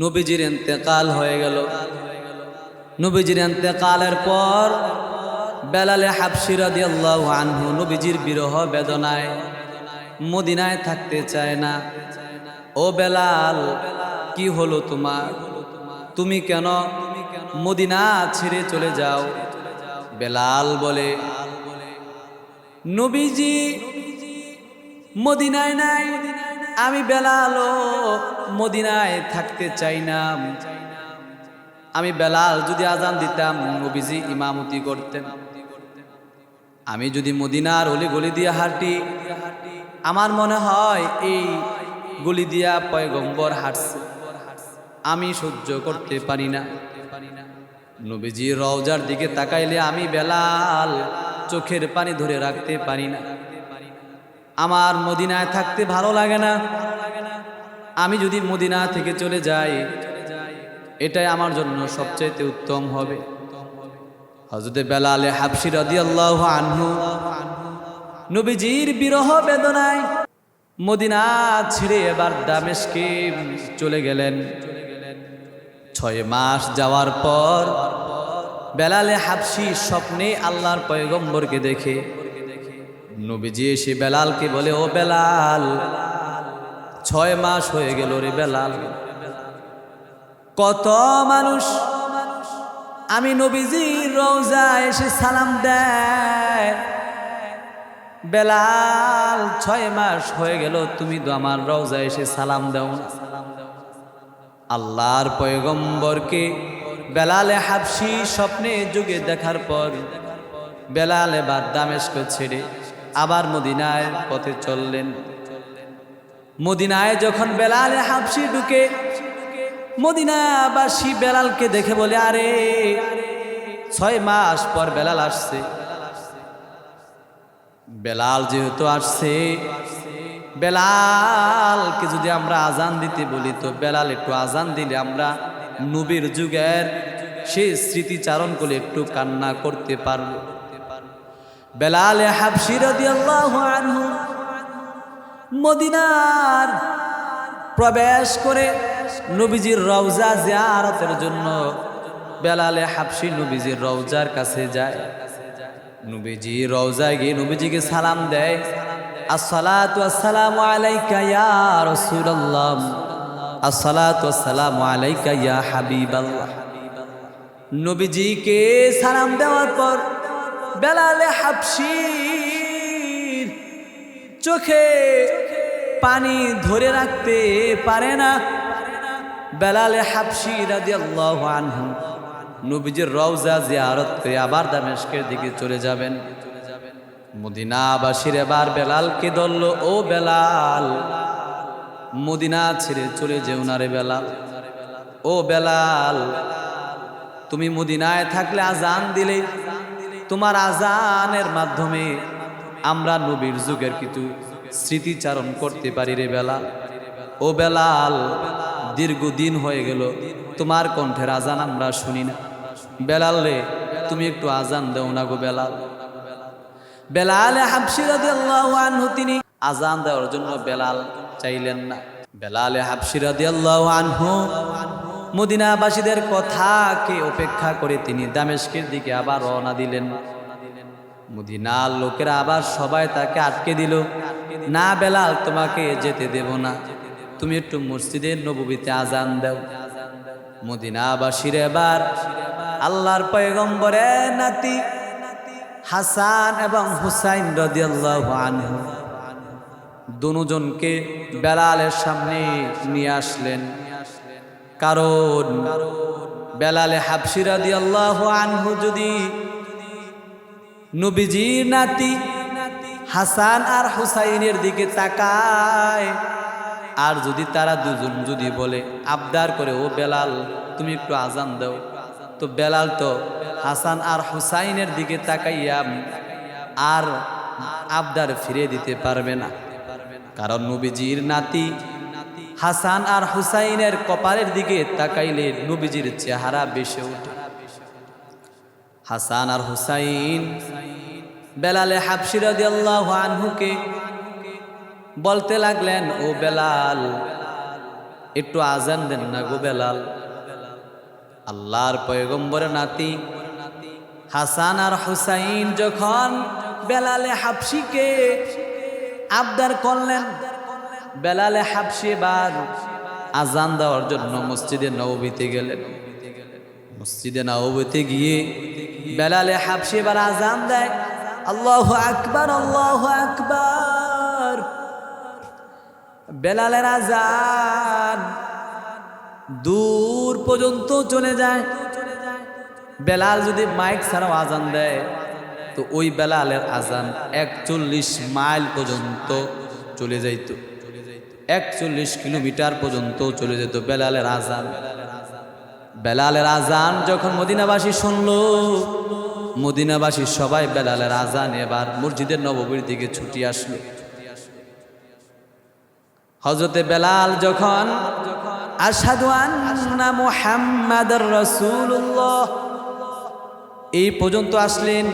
নবীজির এতেকাল হয়ে গেল। নবীজির এতেকালের পর বেলালে হাফসির আল্লাহ আনহু নবীজির বিরহ বেদনায় মদিনায় থাকতে চায় না। ও বেলাল, কি হলো তোমার? তুমি কেন মদিনা ছেড়ে চলে যাও? বেলাল বলে, নবীজি, মদিনায় নাই আমি বেলালও মদিনায় থাকতে চাই না। আমি বেলাল যদি আজান দিতাম, নবীজি ইমামতি করতেন। আমি যদি মদিনার অলি গলি দিয়ে হাঁটি, আমার মনে হয় এই গলি দিয়া পয়গম্বর হাঁটছে। আমি সহ্য করতে পারি না। নবীজি রওজার দিকে তাকাইলে আমি বেলাল চোখের পানি ধরে রাখতে পারি না। আমার মদিনায় থাকতে ভালো লাগে না। আমি যদি মদিনা থেকে চলে যাই, এটাই আমার জন্য সবচাইতে উত্তম হবে। হজরতে বেলালে হাফসি রাদি আল্লাহ আনহু নবীজির বিরহ বেদনায় মদিনা ছিঁড়ে এবার দামেশকে চলে গেলেন। ছয় মাস যাওয়ার পর বেলালে হাফসি স্বপ্নে আল্লাহর পয়গম্বরকে দেখে নবীজি এসে বেলালকে বলে, ও বেলাল, ছয় মাস হয়ে গেল রে বেলাল। কত মানুষ, আমি নবীজির রোজা এসে সালাম দেয়। বেলাল, ছয় মাস হয়ে গেল, তুমি তো আমার রওজা এসে সালাম দাও আল্লাহর পয়গম্বরকে বেলালে হাবসি স্বপ্নে যুগে দেখার পর, বেলালে বাদ দামেশকে ছেড়ে আবার মদিনায় পথে চললেন। মদিনায় যখন বেলালে হাবসি ঢুকে, মদিনাবাসী বেলালকে দেখে বলে, আরে, ছয় মাস পর বেলাল আসছে। বেলাল যেহেতু আসছে, বেলালকে যদি আমরা আজান দিতে বলি, তো বেলাল একটু আজান দিলে আমরা নবীর যুগের সেই স্মৃতিচারণ করে একটু কান্না করতে পারব। বেলাল হাবসি রাদিয়াল্লাহু আনহু মদিনার প্রবেশ করে নবীজির রওজা জিয়ারতের জন্য বেলালে হাবসি নবীজির রওজার কাছে যায়। নবীজি রওজায় গিয়ে নবীজিকে সালাম দেয়। আসসালাতু আসসালামু আলাইকা ইয়া রাসূলুল্লাহ। আসসালাতু আসসালামু আলাইকা ইয়া হাবিবাল্লাহ। নবীজিকে সালাম দেওয়ার পর বেলালে হাবশির। চোখে পানি ধরে রাখতে পারে না। বেলালে আনহু। নবীজির রওজা জিয়ারত করে আবার দামেশকের দিকে চলে যাবেন। মদিনাবাসীর এবার বেলালকে ধরল, ও বেলাল, মদিনা ছেড়ে চলে যেও না রে বেলাল। ও বেলাল, তুমি মদিনায় থাকলে আজান দিলে তোমার আজানের মাধ্যমে আমরা নবীর যুগের কিছু স্মৃতিচারণ করতে পারি রে বেলা। ও বেলাল, দীর্ঘদিন হয়ে গেল, তোমার কণ্ঠের আজান আমরা শুনি না। বেলাল রে, তুমি একটু আজান দেও না গো বেলাল। বেলাল আনহু, তিনি আজান দেওয়ার জন্য বেলাল চাইলেন না। বেলাল হাবসিরাদি আনহু মদিনাবাসীদের কথাকে উপেক্ষা করে তিনি দামেশকের দিকে আবার রওনা দিলেন। মদিনার লোকেরা আবার সবাই তাকে আটকে দিল। না বেলাল, তোমাকে যেতে দেব না। তুমি একটু মসজিদের নবীতে আজান দাও। মদিনাবাসীর এবার আল্লাহর পয়গম্বরের নাতি হাসান এবং হুসাইন রদিয়াল্লাহু দুজনকে বেলালের সামনে নিয়ে আসলেন। কারণ বেলালে হাবসি রাদিয়াল্লাহু আনহু যদি নবীজির নাতি হাসান আর হুসাইনের দিকে তাকায়, আর যদি তারা দুজন যদি বলে, আবদার করে, ও বেলাল, তুমি একটু আজান দাও। তো বেলাল তো হাসান আর হুসাইনের দিকে তাকাইয়া আর আবদার ফিরে দিতে পারবে না। কারণ নবীজির নাতি হাসান আর হুসাইনের কপালের দিকে তাকাইলে নবীজির চেহারা বেশি ওঠে। হাসান আর হুসাইন বেলালে হাফসিরাদি আল্লাহ আনহুকে বলতে লাগলেন, ও বেলাল, একটু আজান দেন না গো বেলাল। আল্লাহর পয়গম্বরের নাতি হাসান আর হুসাইন যখন বেলালে হাফসিকে আবদার করলেন বেলালে হাফসি এবার আজান দেওয়ার জন্য মসজিদে নবীতে গেলেন। মসজিদে নবীতে গিয়ে বেলালে হাফসি এবার আজান দেয়। আল্লাহ আকবার আল্লাহ আকবার। বেলালের আজান দূর পর্যন্ত চলে যায়। বেলাল যদি মাইক ছাড়াও আজান দেয়, তো ওই বেলালের আজান একচল্লিশ মাইল পর্যন্ত চলে যাইত। একচল্লিশ কিলোমিটার পর্যন্ত চলে যেত বেলালের আজান। বেলালের আজান যখন মদিনাবাসী শুনল, মদিনাবাসী সবাই বেলালের আজান এবার মসজিদের নববীর দিকে ছুটি আসলো। হজরতে বেলাল যখন এই পর্যন্ত আসলেন,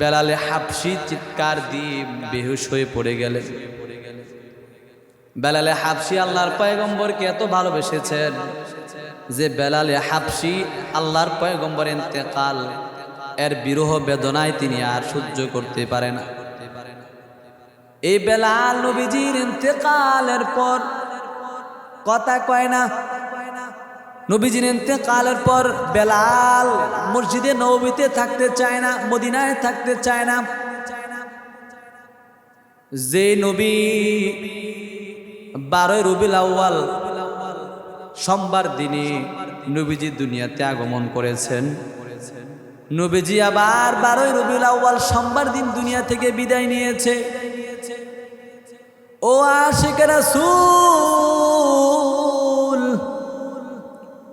বেলালে হাফসি চিৎকার দিয়ে বেহুশ হয়ে পড়ে গেলেন। বেলালে হাফসি আল্লাহর পয়গম্বরকে এত ভালোবেসেছেন যে বেলালে হাফসি আল্লাহর পয়গম্বর ইন্তেকাল। এর বিরহ বেদনায় তিনি আর সহ্য করতে পারে না। এই বেলাল নবীজির ইন্তেকালের পর কথা কয় না, নবীজির ইন্তেকালের পর বেলাল মসজিদে নবীতে থাকতে চায় না, মদিনায় থাকতে চায় না। যে নবী বারোই রবিল আউ্য়াল সোমবার দিনে নবীজি দুনিয়াতে আগমন করেছেন। নবীজি আবার বারোই রবিউল আউ্য়াল সোমবার দিন দুনিয়া থেকে বিদায় নিয়েছে। ও আশেকের রাসূল,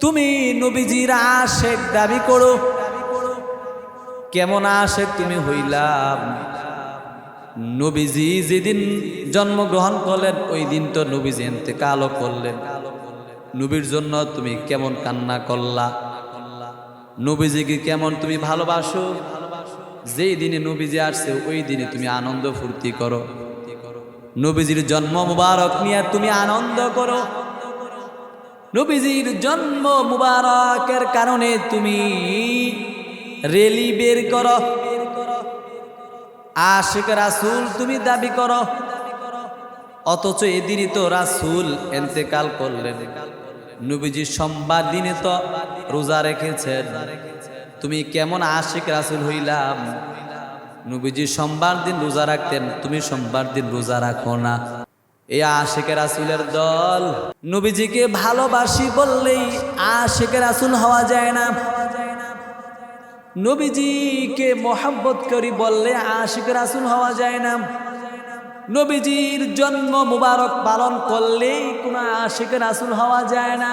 তুমি নবীজির আশেক দাবি করো। কেমন আশেক তুমি হইলাম? নবীজি যেদিন জন্মগ্রহণ করলেন, ওই দিন তো নবীজি এতেকালও করলেন। নবীর জন্য তুমি কেমন কান্না করলা? নবীজিকে কেমন তুমি ভালোবাসো? যেই দিনে নবীজি আসছে, ওই দিনে তুমি আনন্দ ফুর্তি করো। নবীজির জন্ম মুবারক নিয়ে তুমি আনন্দ করো। নবীজির জন্ম মুবারকের কারণে তুমি রেলি বের করো। আশিক রাসুল, তুমি দাবি করো। অথচ এদিনই তো রাসুল এন্তেকাল করলেন। নবীজি সোমবার দিনে তো রোজা রেখেছেন। তুমি কেমন আশিক রাসুল হইলাম? নবীজি সোমবার দিন রোজা রাখতেন, তুমি সোমবার দিন রোজা রাখো না। এই আশেকে রাসুলের দল। নবীজিকে ভালোবাসি বললেই আশেকে রাসুল হওয়া যায় না। নবীজিকে মোহাব্বত করি বললে আশিক রাসুল হওয়া যায় না। নবীজির জন্ম মুবারক পালন করলেই কোনো আশিক রাসুল হওয়া যায় না।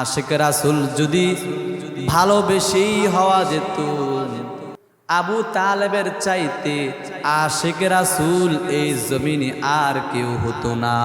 আশিক রাসুল যদি ভালোবেসেই হওয়া যেত, আবু তালেবের চাইতে আশিক রাসুল এই জমিনে আর কেউ হতো না।